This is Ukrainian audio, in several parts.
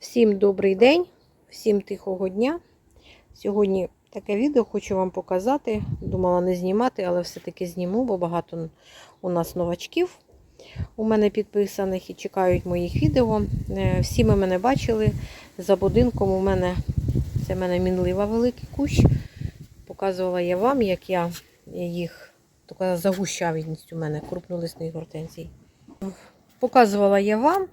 Всім добрий день, всім тихого дня. Сьогодні таке відео хочу вам показати. Думала не знімати, але все-таки зніму, бо багато у нас новачків у мене підписаних і чекають моїх відео. Е, Всі ми мене бачили. За будинком у мене це в мене мінлива великий кущ. Показувала я вам, як я їх така загущавість у мене крупнолисних гортензій. Показувала я вам.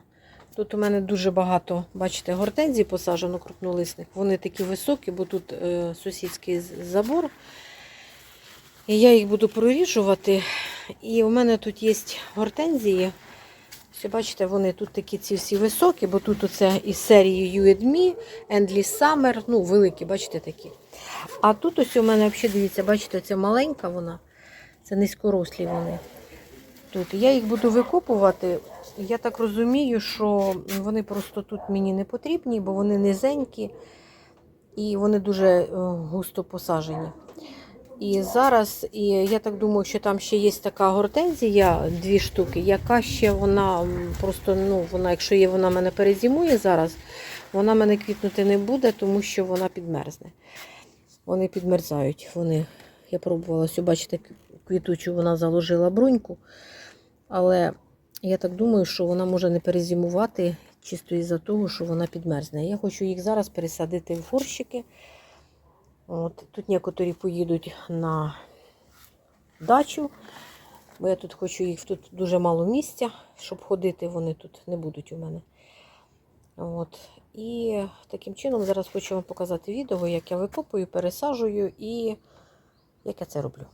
Тут у мене дуже багато, бачите, гортензій посаджено крупнолисних. Вони такі високі, бо тут е, сусідський забор. І я їх буду проріжувати. І у мене тут є гортензії. Все, бачите, вони тут такі ці всі високі, бо тут оце із серії You and Me, Endless Summer, ну, великі, бачите, такі. А тут ось у мене, взагалі, дивіться, бачите, ця маленька вона, це низькорослі вони. Тут. Я їх буду викопувати. Я так розумію, що вони просто тут мені не потрібні, бо вони низенькі і вони дуже е, густо посажені. І зараз, і я так думаю, що там ще є така гортензія, дві штуки, яка ще вона просто, ну, вона, якщо є, вона мене перезимує зараз, вона мене квітнути не буде, тому що вона підмерзне. Вони підмерзають. Вони, я пробувала бачите, квітучу вона заложила бруньку. Але я так думаю, що вона може не перезимувати чисто із-за того, що вона підмерзне. Я хочу їх зараз пересадити в горщики. От, тут некоторі поїдуть на дачу, бо я тут хочу їх, тут дуже мало місця, щоб ходити, вони тут не будуть у мене. От. І таким чином зараз хочу вам показати відео, як я викопую, пересаджую і як я це роблю.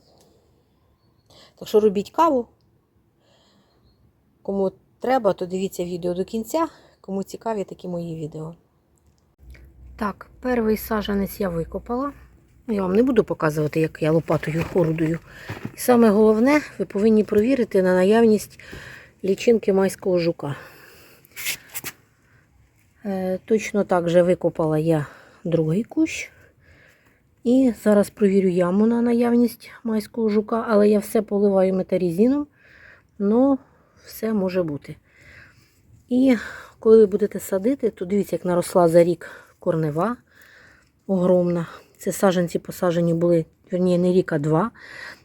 Так що робіть каву. Кому треба, то дивіться відео до кінця. Кому цікаві такі мої відео. Так, перший саджанець я викопала. Я вам не буду показувати, як я лопатою орудую. І саме головне, ви повинні провірити на наявність лічинки майського жука. Е, точно так же викопала я другий кущ. І зараз провірю яму на наявність майського жука, але я все поливаю метарізином. Ну, все може бути. І коли ви будете садити, то дивіться, як наросла за рік корнева огромна. Це саджанці посаджені були, верні, не рік, а два.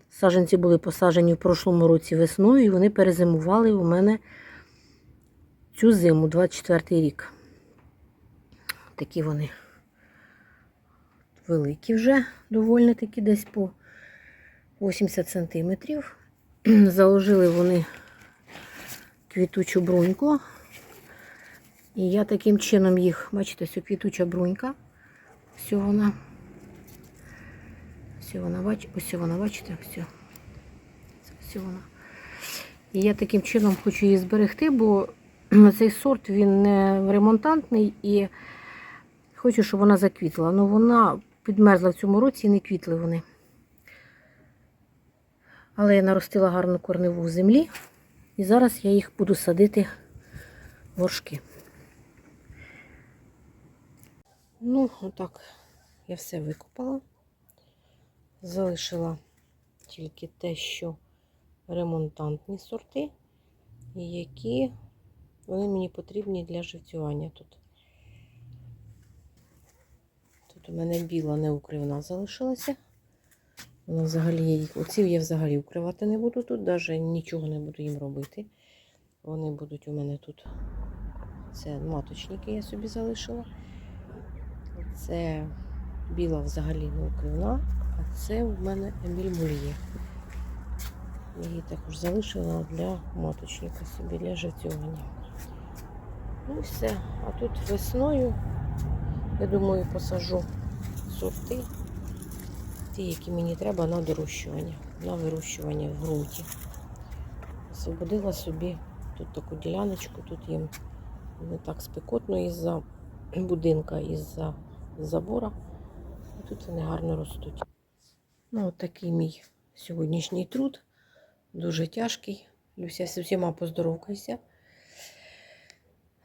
Саджанці були посаджені в прошлому році весною, і вони перезимували у мене цю зиму, 24 й рік. Такі вони великі вже, доволі такі, десь по 80 сантиметрів. Заложили вони квітучу бруньку. І я таким чином їх, бачите, ось квітуча брунька. Ось вона. Ось вона, бач, ось вона, бачите, ось. Ось вона. І я таким чином хочу її зберегти, бо цей сорт він не ремонтантний і хочу, щоб вона заквітла. Ну вона підмерзла в цьому році і не квітли вони. Але я наростила гарну корневу в землі. І зараз я їх буду садити в горшки. Ну, отак я все викопала. Залишила тільки те, що ремонтантні сорти, які вони мені потрібні для живцювання тут. Тут у мене біла неукривна залишилася. Вона взагалі я їх, оці я взагалі укривати не буду тут, навіть нічого не буду їм робити. Вони будуть у мене тут. Це маточники я собі залишила. Це біла взагалі не укривна, а це в мене Еміль Мульє. Її також залишила для маточника собі для живцювання. Ну і все. А тут весною, я думаю, посажу сорти ті, які мені треба на дорощування, на вирощування в ґрунті. Освободила собі тут таку діляночку, тут їм не так спекотно із-за будинка, із-за забора. І тут вони гарно ростуть. Ну, от такий мій сьогоднішній труд. Дуже тяжкий. Люся, з всіма поздоровкайся.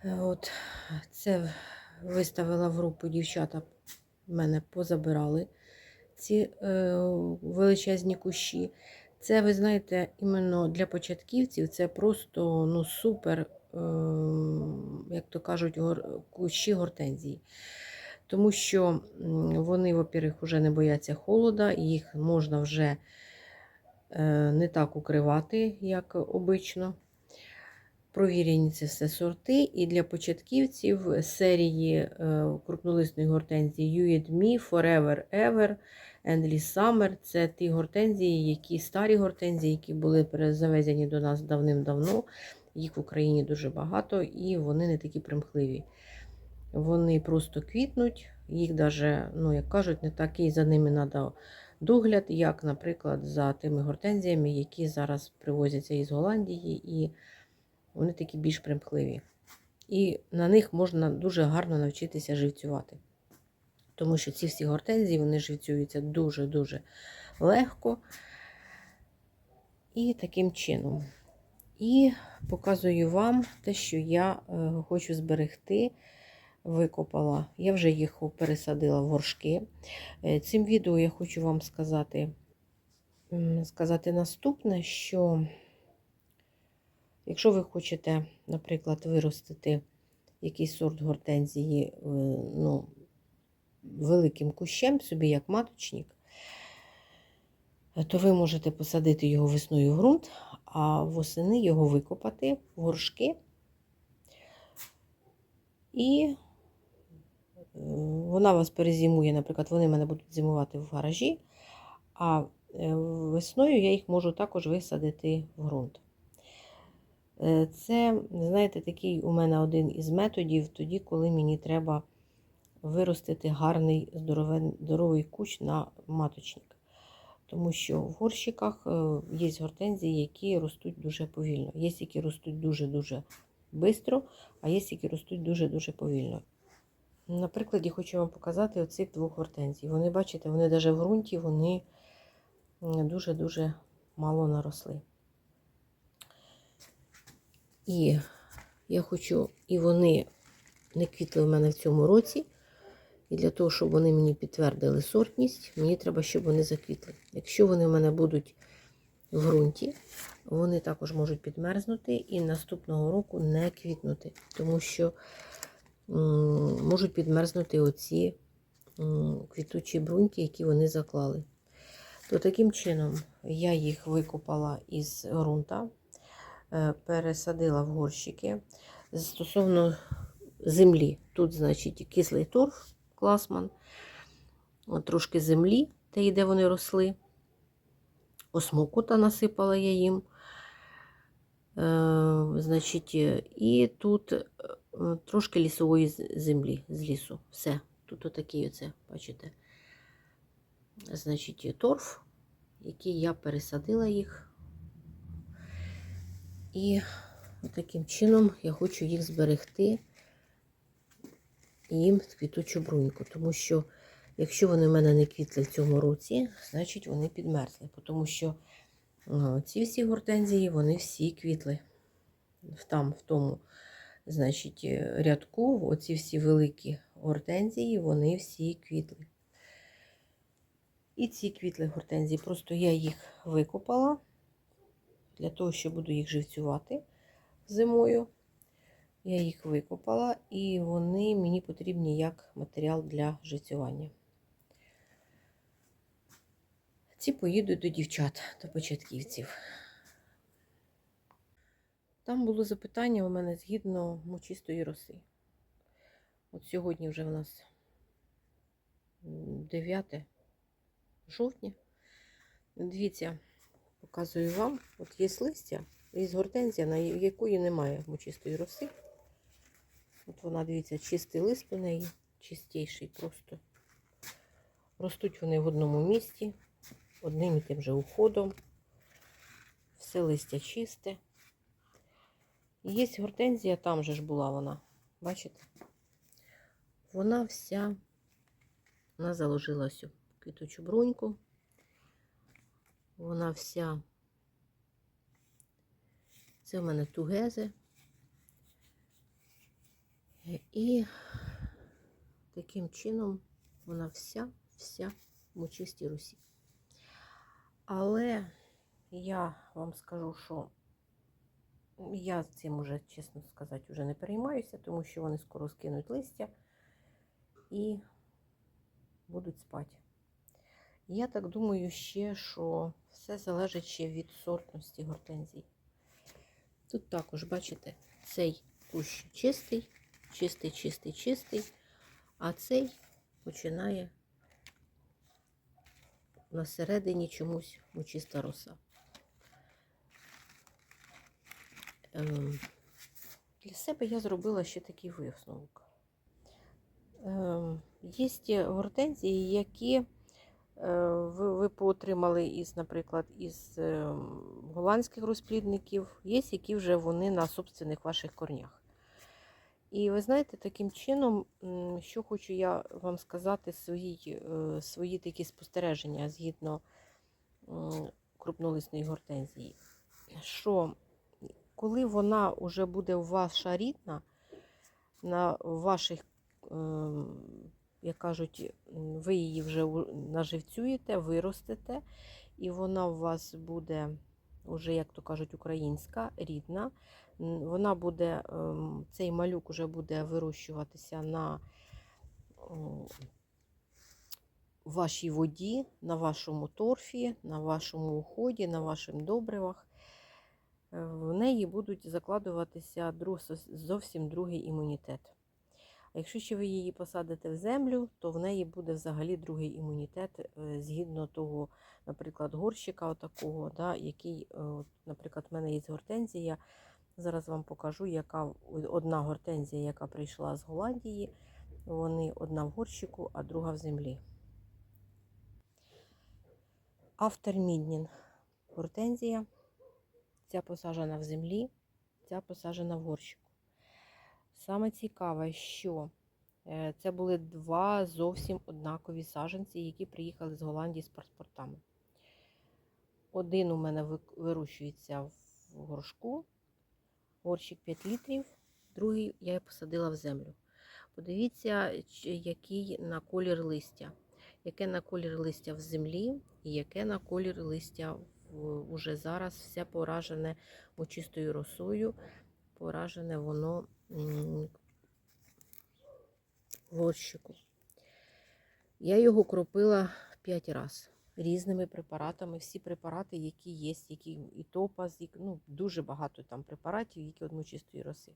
От, це виставила в групу дівчата, мене позабирали ці е, величезні кущі. Це, ви знаєте, іменно для початківців це просто ну, супер ем, як то кажуть, кущі гортензії. Тому що вони, во-первых, вже не бояться холода, їх можна вже е, не так укривати, як обично. Провірені це все сорти. І для початківців серії е, крупнолисної гортензії Me, Forever Ever, Endless Summer. Це ті гортензії, які старі гортензії, які були перезавезені до нас давним-давно. Їх в Україні дуже багато, і вони не такі примхливі. Вони просто квітнуть, їх даже, ну, як кажуть, не такий за ними треба догляд, як, наприклад, за тими гортензіями, які зараз привозяться із Голландії, і вони такі більш примхливі. І на них можна дуже гарно навчитися живцювати. Тому що ці всі гортензії вони живцюються дуже-дуже легко. І таким чином. І показую вам те, що я е, хочу зберегти. Викопала. Я вже їх пересадила в горшки. Е, Цим відео я хочу вам сказати, сказати наступне, що якщо ви хочете, наприклад, виростити якийсь сорт гортензії е, ну, великим кущем, собі як маточник, то ви можете посадити його весною в ґрунт, а восени його викопати в горшки. І е, вона вас перезимує, наприклад, вони мене будуть зимувати в гаражі, а е, весною я їх можу також висадити в ґрунт. Е, Це, знаєте, такий у мене один із методів, тоді, коли мені треба виростити гарний здоровий кущ на маточник. Тому що в горщиках е, є гортензії, які ростуть дуже повільно. Є, які ростуть дуже-дуже швидко, а є, які ростуть дуже-дуже повільно. На прикладі хочу вам показати оцих двох гортензій. Вони, бачите, вони навіть в ґрунті вони дуже-дуже мало наросли. І я хочу, і вони не квітли в мене в цьому році. І для того, щоб вони мені підтвердили сортність, мені треба, щоб вони заквітли. Якщо вони в мене будуть в ґрунті, вони також можуть підмерзнути і наступного року не квітнути, тому що можуть підмерзнути оці квітучі бруньки, які вони заклали. То таким чином я їх викопала із ґрунта, е, пересадила в горщики. Стосовно землі, тут, значить, кислий торф, класман, трошки землі, те, де вони росли. Осмокота насипала я їм. Е, значить, е, і тут е, трошки лісової землі з лісу. Все. Тут отакий оце, бачите. Значить, торф, який я пересадила їх. І таким чином я хочу їх зберегти їм квітучу бруньку. Тому що, якщо вони в мене не квітли в цьому році, значить вони підмерзли. Тому що ці всі гортензії, вони всі квітли. Там, в тому, значить, е, рядку, оці всі великі гортензії, вони всі квітли. І ці квітли гортензії, просто я їх викопала для того, що буду їх живцювати зимою. Я їх викопала, і вони мені потрібні як матеріал для живцювання. Ці поїдуть до дівчат, до початківців. Там було запитання у мене згідно мочистої роси. От сьогодні вже в нас 9 жовтня. Дивіться, показую вам. От є листя, із гортензія, на якої немає мочистої роси. От вона, дивіться, чистий лист у неї, чистіший просто. Ростуть вони в одному місці, одним і тим же уходом. Все листя чисте. Є гортензія, там же ж була вона. Бачите? Вона вся, вона заложила всю квіточу бруньку. Вона вся, це в мене тугези. І таким чином вона вся, вся в мочистій русі. Але я вам скажу, що Я цим уже, чесно сказати, вже не переймаюся, тому що вони скоро скинуть листя і будуть спати. Я так думаю ще, що все залежить ще від сортності гортензій. Тут також, бачите, цей кущ чистий, чистий, чистий, чистий, а цей починає на середині чомусь мучиста роса. Ем, Для себе я зробила ще такий висновок. Ем, Є гортензії, які е, ви, ви поотримали із, наприклад, із ем, голландських розплідників, є, які вже вони на собственних ваших корнях. І ви знаєте, таким чином, що хочу я вам сказати, свої, е, свої такі спостереження згідно крупнолисної гортензії, що коли вона вже буде ваша рідна, на ваших, ем, як кажуть, ви її вже наживцюєте, виростете, і вона у вас буде, уже, як то кажуть, українська, рідна. Вона буде, ем, цей малюк уже буде вирощуватися на вашій воді, на вашому торфі, на вашому уході, на ваших добривах. Е, В неї будуть закладуватися зовсім другий імунітет. А якщо ще ви її посадите в землю, то в неї буде взагалі другий імунітет, е, згідно того, наприклад, горщика, отакого, да, який, е, наприклад, в мене є гортензія. Зараз вам покажу, яка одна гортензія, яка прийшла з Голландії. Вони одна в горщику, а друга в землі. Автерміднін гортензія. Ця посаджена в землі, ця посаджена в горщику. Саме цікаве, що е, це були два зовсім однакові саджанці, які приїхали з Голландії з паспортами. Один у мене ви- вирощується в горшку, горщик 5 літрів, другий я посадила в землю. Подивіться, який на колір листя. Яке на колір листя в землі, і яке на колір листя уже зараз все поражене чистою росою. Поражене воно горщику. Я його кропила 5 разів різними препаратами. Всі препарати, які є, які і топаз, і, ну, дуже багато там препаратів, які від мочистої роси.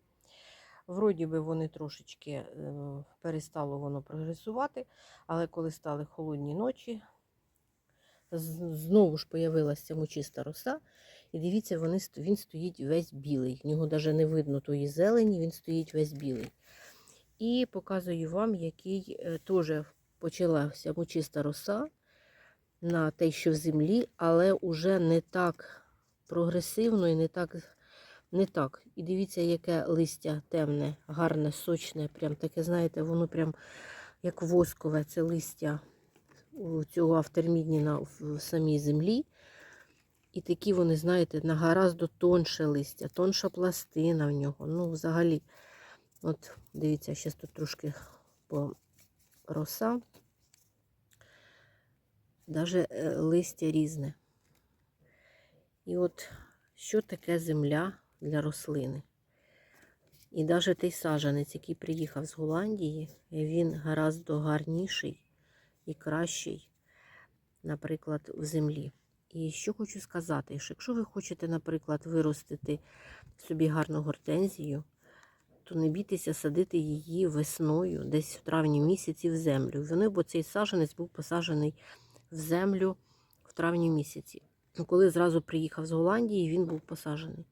Вроді би вони трошечки е, перестало воно прогресувати, але коли стали холодні ночі, знову ж появилася мочиста роса. І дивіться, вони, він стоїть весь білий. В нього навіть не видно тої зелені, він стоїть весь білий. І показую вам, який е, теж почалася мочиста роса на те, що в землі, але вже не так прогресивно і не так. Не так. І дивіться, яке листя темне, гарне, сочне. Прям таке, знаєте, воно прям як воскове, це листя цього автермідніна в самій землі. І такі вони, знаєте, на гораздо тонше листя, тонша пластина в нього. Ну, взагалі, от дивіться, зараз тут трошки по роса. Даже е, листя різне. І от що таке земля для рослини? І навіть той саджанець, який приїхав з Голландії, він гораздо гарніший і кращий, наприклад, в землі. І що хочу сказати, що якщо ви хочете, наприклад, виростити собі гарну гортензію, то не бійтеся садити її весною, десь в травні місяці в землю. Вони, бо цей саджанець був посаджений в землю в травні місяці. Коли зразу приїхав з Голландії, він був посаджений.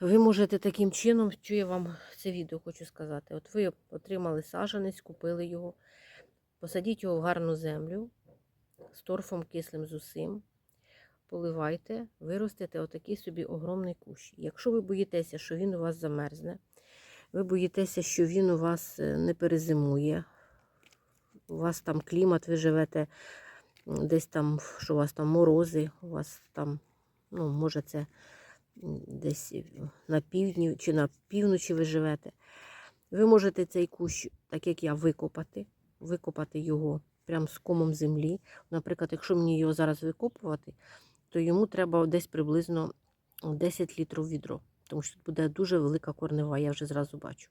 Ви можете таким чином, що я вам це відео хочу сказати. От ви отримали саджанець, купили його, посадіть його в гарну землю з торфом кислим з усім. Поливайте, виростете отакий собі огромний кущ. Якщо ви боїтеся, що він у вас замерзне, ви боїтеся, що він у вас е, не перезимує, у вас там клімат, ви живете десь там, що у вас там морози, у вас там, ну, може, це десь на півдні чи на півночі ви живете. Ви можете цей кущ, так як я, викопати, викопати його прямо з комом землі. Наприклад, якщо мені його зараз викопувати, то йому треба десь приблизно 10 літрів відро, тому що тут буде дуже велика корнева, я вже зразу бачу.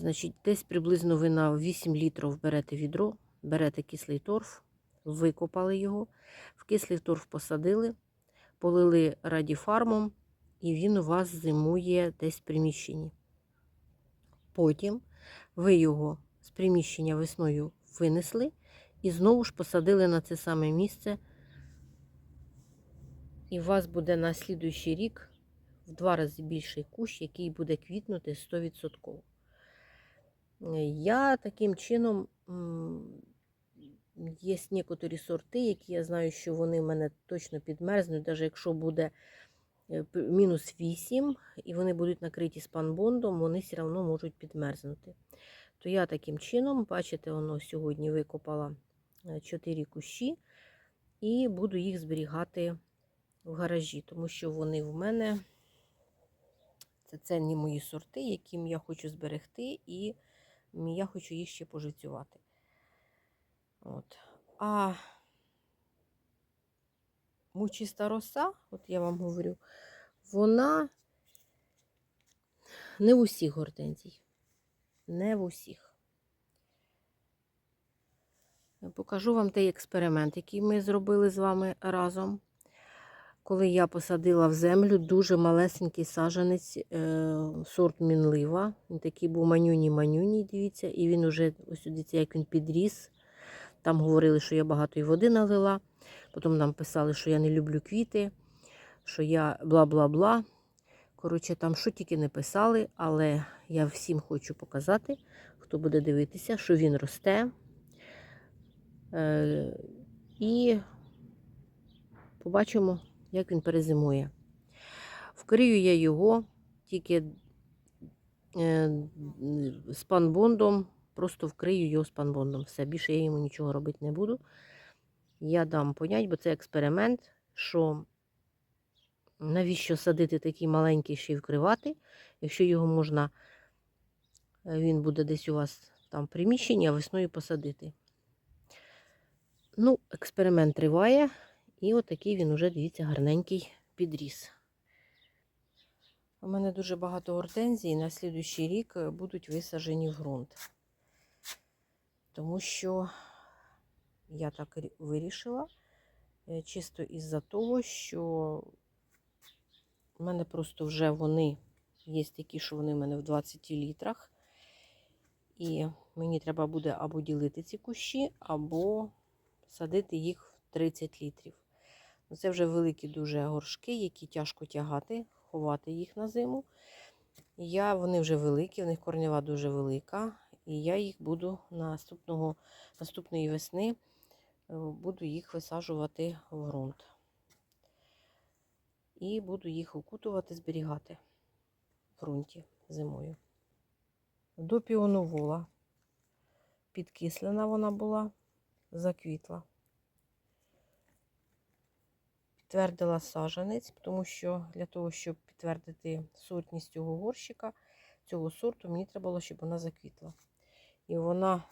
Значить, десь приблизно ви на 8 літрів берете відро, берете кислий торф, викопали його, в кислий торф посадили, полили радіфармом, і він у вас зимує десь в приміщенні. Потім ви його з приміщення весною винесли і знову ж посадили на це саме місце. І у вас буде на слідуючий рік в два рази більший кущ, який буде квітнути 100%. Я таким чином, є некоторі сорти, які я знаю, що вони в мене точно підмерзнуть, навіть якщо буде е, мінус 8, і вони будуть накриті спанбондом, вони все одно можуть підмерзнути. То я таким чином, бачите, воно сьогодні викопала 4 кущі і буду їх зберігати в гаражі, тому що вони в мене це цінні мої сорти, яким я хочу зберегти, і я хочу їх ще пожиттювати. От. А мучиста роса, от я вам говорю, вона не в усіх гортензій. Не в усіх. Покажу вам той експеримент, який ми зробили з вами разом. Коли я посадила в землю дуже малесенький саджанець е, сорт мінлива. Він такий був манюній-манюній, дивіться, і він уже, ось дивіться, як він підріс. Там говорили, що я багато води налила. Потім нам писали, що я не люблю квіти, що я бла-бла-бла. Коротше, там що тільки не писали, але я всім хочу показати, хто буде дивитися, що він росте. Е, і побачимо, як він перезимує. Вкрию я його тільки е, спанбондом, просто вкрию його спанбондом. Все, більше я йому нічого робити не буду. Я дам понять, бо це експеримент, що навіщо садити такий маленький ще й вкривати, якщо його можна, е, він буде десь у вас там в приміщенні, а весною посадити. Ну, експеримент триває, і отакий він уже, дивіться, гарненький підріс. У мене дуже багато гортензій на слідуючий рік е, будуть висаджені в ґрунт. Тому що я так вирішила, е, чисто із-за того, що у мене просто вже вони є такі, що вони в мене в 20 літрах. І мені треба буде або ділити ці кущі, або садити їх в 30 літрів. Ну, Це вже великі дуже горшки, які тяжко тягати, ховати їх на зиму. Я, вони вже великі, в них корнева дуже велика. І я їх буду наступного, наступної весни е, буду їх висаджувати в ґрунт. І буду їх окутувати, зберігати в ґрунті зимою. До піоновола. Підкислена вона була, заквітла. Підтвердила сажанець, тому що для того, щоб підтвердити сортність цього горщика, цього сорту, мені треба було, щоб вона заквітла. І вона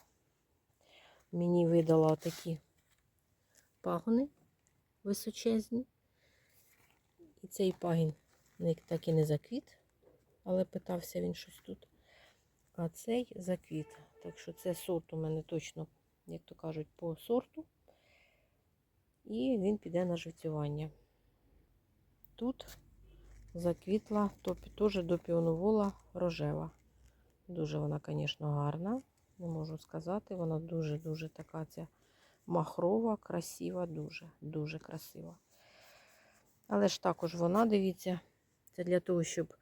мені видала такі пагони височезні. І цей пагін так і не заквіт, але питався він щось тут. А цей заквіт. Так що це сорт у мене точно, як то кажуть, по сорту. І він піде на живцювання. Тут заквітла теж до піоновола рожева. Дуже вона, звісно, гарна. Не можу сказати. Вона дуже-дуже така ця махрова, красива, дуже, дуже красива. Але ж також вона, дивіться, це для того, щоб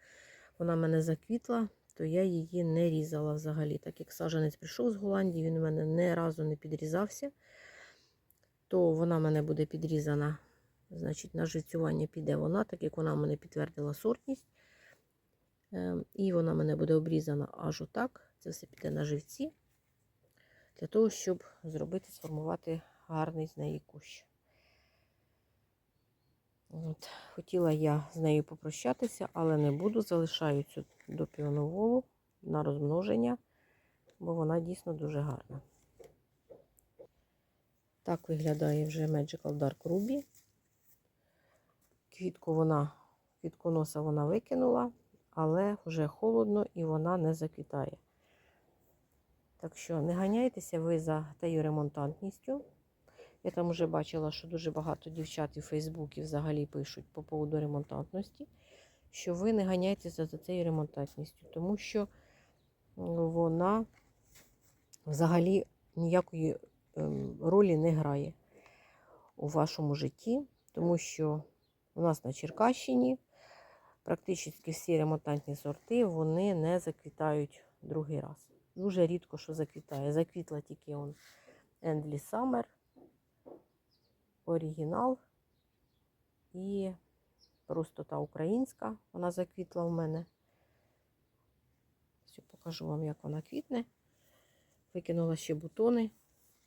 вона мене заквітла, то я її не різала взагалі. Так як саджанець прийшов з Голландії, він у мене не разу не підрізався, то вона в мене буде підрізана. Значить, на живцювання піде вона, так як вона в мене підтвердила сортність. Ем, І вона в мене буде обрізана аж отак. Це все піде на живці, для того, щоб зробити, сформувати гарний з неї кущ. От, хотіла я з нею попрощатися, але не буду. Залишаю цю до піоноволу на розмноження, бо вона дійсно дуже гарна. Так виглядає вже Magical Dark Ruby. Квітку вона Квітконоса вона викинула, але вже холодно і вона не заквітає. Так що не ганяйтеся ви за тею ремонтантністю. Я там вже бачила, що дуже багато дівчат і Фейсбуці взагалі пишуть по поводу ремонтантності, що ви не ганяйтеся за цією ремонтантністю, тому що вона взагалі ніякої ролі не грає у вашому житті, тому що у нас на Черкащині практично всі ремонтантні сорти вони не заквітають другий раз. Дуже рідко що заквітає. Заквітла тільки он Endless Summer, оригінал і просто та українська. Вона заквітла в мене. Все, покажу вам, як вона квітне. Викинула ще бутони,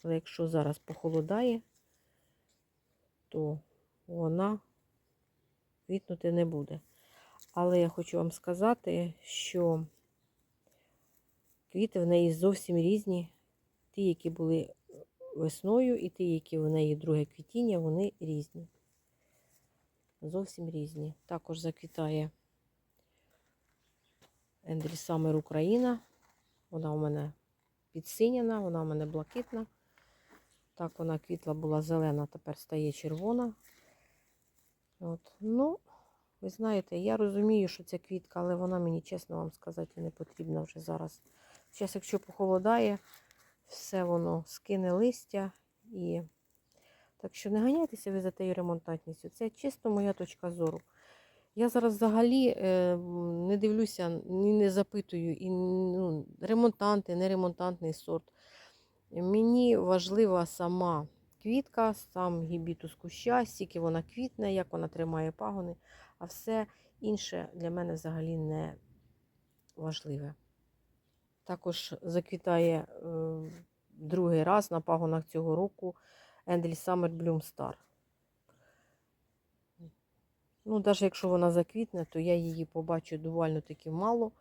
але якщо зараз похолодає, то вона квітнути не буде. Але я хочу вам сказати, що квіти в неї зовсім різні. Ті, які були весною, і ті, які в неї друге квітіння, вони різні. Зовсім різні. Також заквітає Ендрі Саммер Україна. Вона у мене підсиняна, вона у мене блакитна. Так, вона квітла була зелена, тепер стає червона. От. Ну, ви знаєте, я розумію, що це квітка, але вона мені, чесно вам сказати, не потрібна вже зараз. Зараз, якщо похолодає, все воно скине листя. і Так що не ганяйтеся ви за тією ремонтантністю. Це чисто моя точка зору. Я зараз взагалі е, не дивлюся, не запитую, і ну, ремонтанти, не ремонтантний сорт. Мені важлива сама квітка, сам гібітус куща, стільки вона квітне, як вона тримає пагони, а все інше для мене взагалі не важливе. Також заквітає е, другий раз на пагонах цього року Ендель Summer Bloom Star. Ну, навіть якщо вона заквітне, то я її побачу довольно таки мало,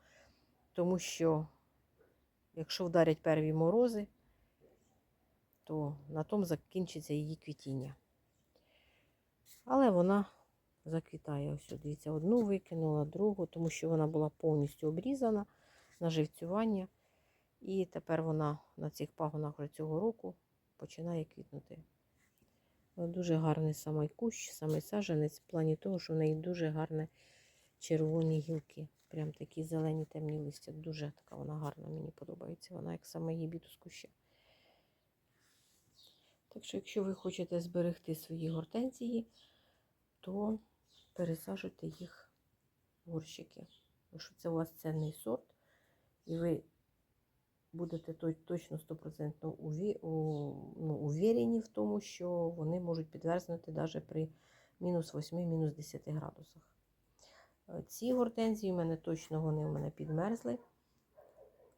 тому що, якщо вдарять перві морози, то на тому закінчиться її квітіння. Але вона заквітає. Ось, дивіться, одну викинула, другу, тому що вона була повністю обрізана на живцювання. І тепер вона на цих пагонах вже цього року починає квітнути. Дуже гарний самий кущ, самий саженець, в плані того, що в неї дуже гарні червоні гілки. Прям такі зелені темні листя. Дуже така вона гарна, мені подобається. Вона як саме гібітус куща. Так що, якщо ви хочете зберегти свої гортензії, то пересаджуйте їх в горщики. Якщо це у вас цінний сорт, і ви будете точно 100% уві, ну, увірені в тому, що вони можуть підверзнути навіть при мінус 8, мінус 10 градусах. Ці гортензії у мене точно вони у мене підмерзли.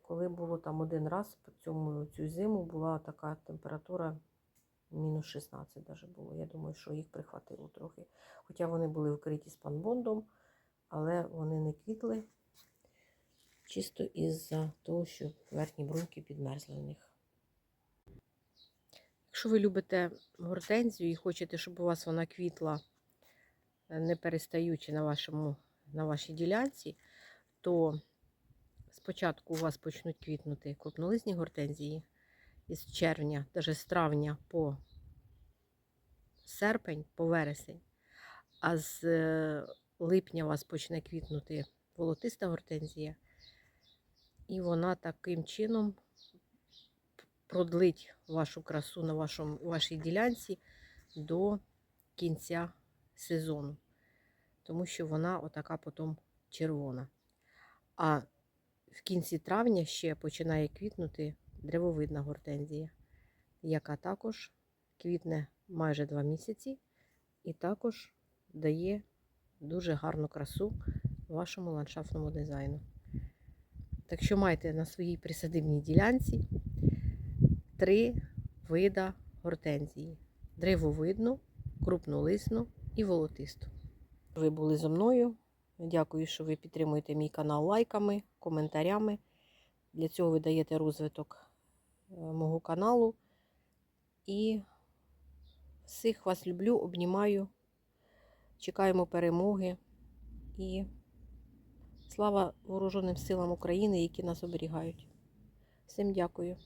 Коли було там один раз по цьому цю зиму була така температура мінус 16 даже було. Я думаю, що їх прихватило трохи. Хоча вони були вкриті спанбондом, але вони не квітли чисто із-за того, що верхні бруньки підмерзли в них. Якщо ви любите гортензію і хочете, щоб у вас вона квітла, е, не перестаючи на, вашому, на вашій ділянці, то спочатку у вас почнуть квітнути крупнолисні гортензії із червня, навіть з травня по серпень, по вересень, а з е, липня у вас почне квітнути волотиста гортензія. І вона таким чином продлить вашу красу на вашому, вашій ділянці до кінця сезону. Тому що вона отака потім червона. А в кінці травня ще починає квітнути древовидна гортензія, яка також квітне майже 2 місяці і також дає дуже гарну красу вашому ландшафтному дизайну. Так що майте на своїй присадибній ділянці три вида гортензії: древовидну, крупнолисну і волотисту. Ви були зі мною. Дякую, що ви підтримуєте мій канал лайками, коментарями. Для цього ви даєте розвиток мого каналу. І всіх вас люблю, обнімаю. Чекаємо перемоги. і слава Вооруженим силам України, які нас оберігають. Всім дякую.